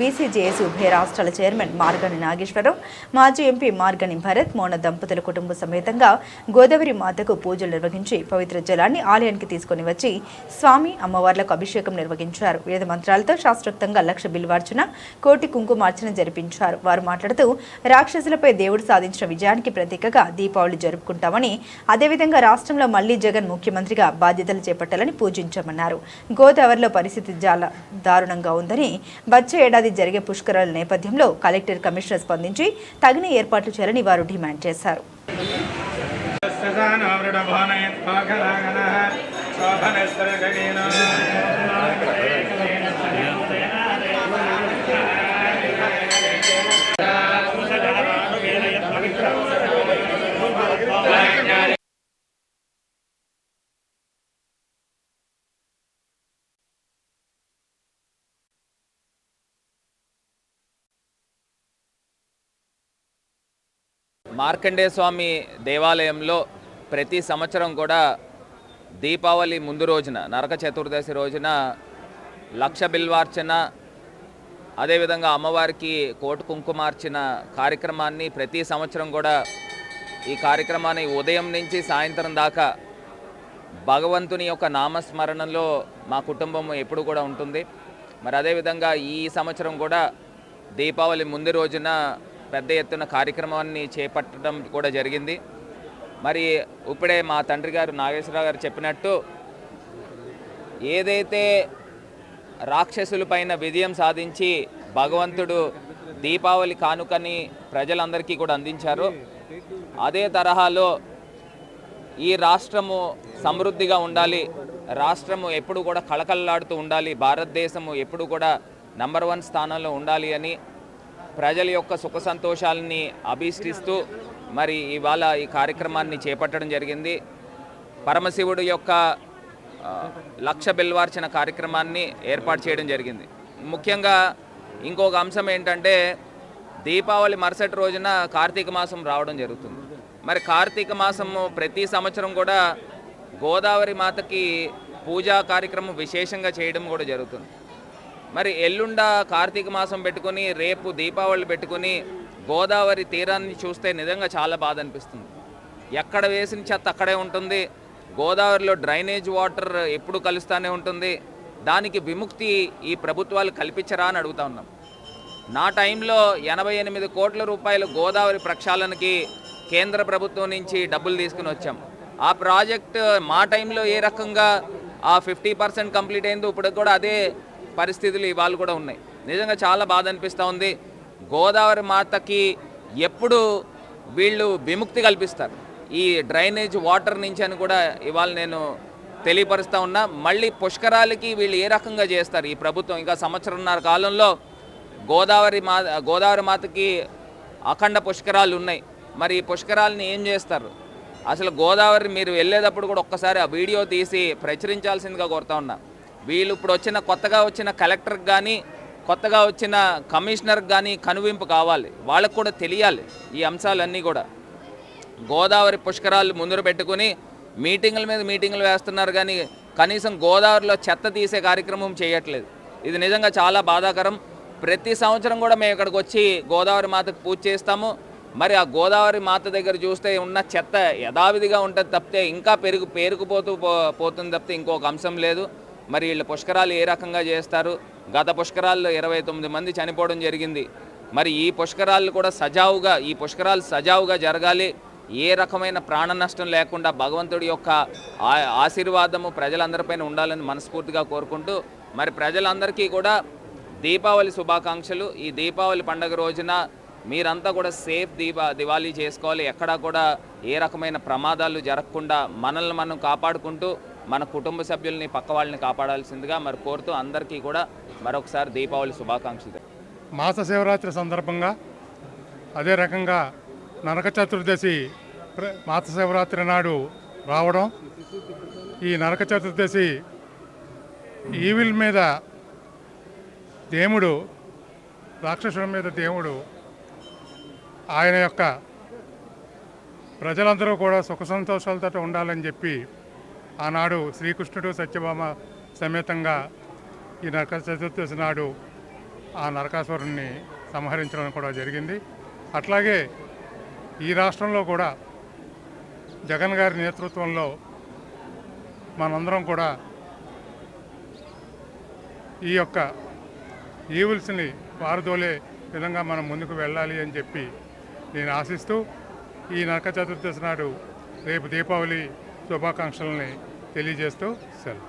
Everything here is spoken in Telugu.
బీసీజేఏసీ ఉభయ రాష్ట్రాల చైర్మన్ మార్గని నాగేశ్వరరావు మాజీ ఎంపీ మార్గని భరత్ మోన దంపతుల కుటుంబ సమేతంగా గోదావరి మాతకు పూజలు నిర్వహించి పవిత్ర జలాన్ని ఆలయానికి తీసుకుని వచ్చి స్వామి అమ్మవార్లకు అభిషేకం నిర్వహించారు. వేద మంత్రాలతో శాస్త్రోక్తంగా లక్ష బిల్వార్చన కోటి కుంకుమార్చన జరిపించారు. వారు మాట్లాడుతూ రాక్షసులపై దేవుడు సాధించిన విజయానికి ప్రతీకగా దీపావళి జరుపుకుంటామని అదేవిధంగా రాష్ట్రంలో మళ్ళీ జగన్ ముఖ్యమంత్రిగా బాధ్యతలు చేపట్టాలని పూజించామన్నారు. గోదావరిలో పరిస్థితి చాలా దారుణంగా ఉందని వచ్చే ఏడాది జరిగే పుష్కరాల నేపథ్యంలో కలెక్టర్ కమిషనర్ స్పందించి తగిన ఏర్పాట్లు చేయాలని వారు డిమాండ్ చేశారు. మార్కండేయస్వామి దేవాలయంలో ప్రతి సంవత్సరం కూడా దీపావళి ముందు రోజున నరక చతుర్దశి రోజున లక్ష బిల్వార్చన అదేవిధంగా అమ్మవారికి కోటు కుంకుమార్చిన కార్యక్రమాన్ని ప్రతి సంవత్సరం కూడా ఈ కార్యక్రమాన్ని ఉదయం నుంచి సాయంత్రం దాకా భగవంతుని యొక్క నామస్మరణలో మా కుటుంబం ఎప్పుడు కూడా ఉంటుంది. మరి అదేవిధంగా ఈ సంవత్సరం కూడా దీపావళి ముందు రోజున పెద్ద ఎత్తున కార్యక్రమాన్ని చేపట్టడం కూడా జరిగింది. మరి ఇప్పుడే మా తండ్రి గారు నాగేశ్వరరావు గారు చెప్పినట్టు ఏదైతే రాక్షసులపైన విజయం సాధించి భగవంతుడు దీపావళి కానుకని ప్రజలందరికీ కూడా అందించారు. అదే తరహాలో ఈ రాష్ట్రము సమృద్ధిగా ఉండాలి. రాష్ట్రము ఎప్పుడు కూడా కళకళలాడుతూ ఉండాలి. భారతదేశము ఎప్పుడు కూడా నంబర్ వన్ స్థానంలో ఉండాలి అని ప్రజల యొక్క సుఖ సంతోషాలని అభీష్టిస్తూ మరి ఇవాళ ఈ కార్యక్రమాన్ని చేపట్టడం జరిగింది. పరమశివుడు యొక్క లక్ష బిల్వార్చన కార్యక్రమాన్ని ఏర్పాటు చేయడం జరిగింది. ముఖ్యంగా ఇంకొక అంశం ఏంటంటే దీపావళి మరుసటి రోజున కార్తీక మాసం రావడం జరుగుతుంది. మరి కార్తీక మాసము ప్రతి సంవత్సరం కూడా గోదావరి మాతకి పూజా కార్యక్రమం విశేషంగా చేయడం కూడా జరుగుతుంది. మరి ఎల్లుండ కార్తీక మాసం పెట్టుకుని రేపు దీపావళి పెట్టుకుని గోదావరి తీరాన్ని చూస్తే నిజంగా చాలా బాధ అనిపిస్తుంది ఎక్కడ వేసిన చెత్త అక్కడే ఉంటుంది. గోదావరిలో డ్రైనేజ్ వాటర్ ఎప్పుడు కలుస్తూనే ఉంటుంది. దానికి విముక్తి ఈ ప్రభుత్వాలు కల్పించరా అని అడుగుతా ఉన్నాం. నా టైంలో ఎనభై ఎనిమిది కోట్ల రూపాయలు గోదావరి ప్రక్షాళనకి కేంద్ర ప్రభుత్వం నుంచి డబ్బులు తీసుకుని వచ్చాం. ఆ ప్రాజెక్ట్ మా టైంలో ఏ రకంగా ఆ ఫిఫ్టీ పర్సెంట్ కంప్లీట్ అయిందో ఇప్పుడు కూడా అదే పరిస్థితులు ఇవాళ కూడా ఉన్నాయి. నిజంగా చాలా బాధ అనిపిస్తూ ఉంది. గోదావరి మాతకి ఎప్పుడు వీళ్ళు విముక్తి కల్పిస్తారు. ఈ డ్రైనేజ్ వాటర్ నుంచి అని కూడా ఇవాళ నేను తెలియపరుస్తూ ఉన్నా. మళ్ళీ పుష్కరాలకి వీళ్ళు ఏ రకంగా చేస్తారు ఈ ప్రభుత్వం? ఇంకా సంవత్సరంన్నర కాలంలో గోదావరి మా గోదావరి మాతకి అఖండ పుష్కరాలు ఉన్నాయి. మరి ఈ పుష్కరాలని ఏం చేస్తారు? అసలు గోదావరి మీరు వెళ్ళేటప్పుడు కూడా ఒక్కసారి ఆ వీడియో తీసి ప్రచురించాల్సిందిగా కోరుతా ఉన్నా. వీళ్ళు ఇప్పుడు వచ్చిన కొత్తగా వచ్చిన కలెక్టర్కి కానీ కొత్తగా వచ్చిన కమిషనర్కి కానీ కనువింపు కావాలి. వాళ్ళకు కూడా తెలియాలి ఈ అంశాలన్నీ కూడా. గోదావరి పుష్కరాలు ముందర పెట్టుకుని మీటింగుల మీద మీటింగులు వేస్తున్నారు కానీ కనీసం గోదావరిలో చెత్త తీసే కార్యక్రమం చేయట్లేదు. ఇది నిజంగా చాలా బాధాకరం. ప్రతి సంవత్సరం కూడా మేము ఇక్కడికి వచ్చి గోదావరి మాతకు పూజ చేస్తాము. మరి ఆ గోదావరి మాత దగ్గర చూస్తే ఉన్న చెత్త యథావిధిగా ఉంటుంది తప్పితే ఇంకా పెరుగు పేరుకుపోతూ పోతుంది తప్పితే ఇంకొక అంశం లేదు. మరి వీళ్ళ పుష్కరాలు ఏ రకంగా చేస్తారు? గత పుష్కరాల్లో ఇరవై తొమ్మిది మంది చనిపోవడం జరిగింది. మరి ఈ పుష్కరాలు కూడా సజావుగా ఈ పుష్కరాలు సజావుగా జరగాలి. ఏ రకమైన ప్రాణ నష్టం లేకుండా భగవంతుడి యొక్క ఆ- ఆశీర్వాదము ప్రజలందరిపైన ఉండాలని మనస్ఫూర్తిగా కోరుకుంటూ మరి ప్రజలందరికీ కూడా దీపావళి శుభాకాంక్షలు. ఈ దీపావళి పండుగ రోజున మీరంతా కూడా సేఫ్ దీపా దివాళీ చేసుకోవాలి. ఎక్కడా కూడా ఏ రకమైన ప్రమాదాలు జరగకుండా మనల్ని మనం కాపాడుకుంటూ మన కుటుంబ సభ్యుల్ని పక్క వాళ్ళని కాపాడాల్సిందిగా మరి కోరుతూ అందరికీ కూడా మరొకసారి దీపావళి శుభాకాంక్షలు. మాస శివరాత్రి సందర్భంగా అదే రకంగా నరక చతుర్దశి మాస శివరాత్రి నాడు రావడం ఈ నరక చతుర్దశి ఈవిల్ మీద దేవుడు రాక్షసుల మీద దేవుడు ఆయన యొక్క ప్రజలందరూ కూడా సుఖ సంతోషాలతో ఉండాలని చెప్పి ఆనాడు శ్రీకృష్ణుడు సత్యభామ సమేతంగా ఈ నరక చతుర్దశి నాడు ఆ నరకాసురుణ్ణి సంహరించడం కూడా జరిగింది. అట్లాగే ఈ రాష్ట్రంలో కూడా జగన్ గారి నేతృత్వంలో మనందరం కూడా ఈ యొక్క ఈవుల్స్ని పారదోలే విధంగా మనం ముందుకు వెళ్ళాలి అని చెప్పి నేను ఆశిస్తూ ఈ నరక చతుర్దశి నాడు రేపు దీపావళి శుభాకాంక్షలని తెలియజేస్తూ సెలవు.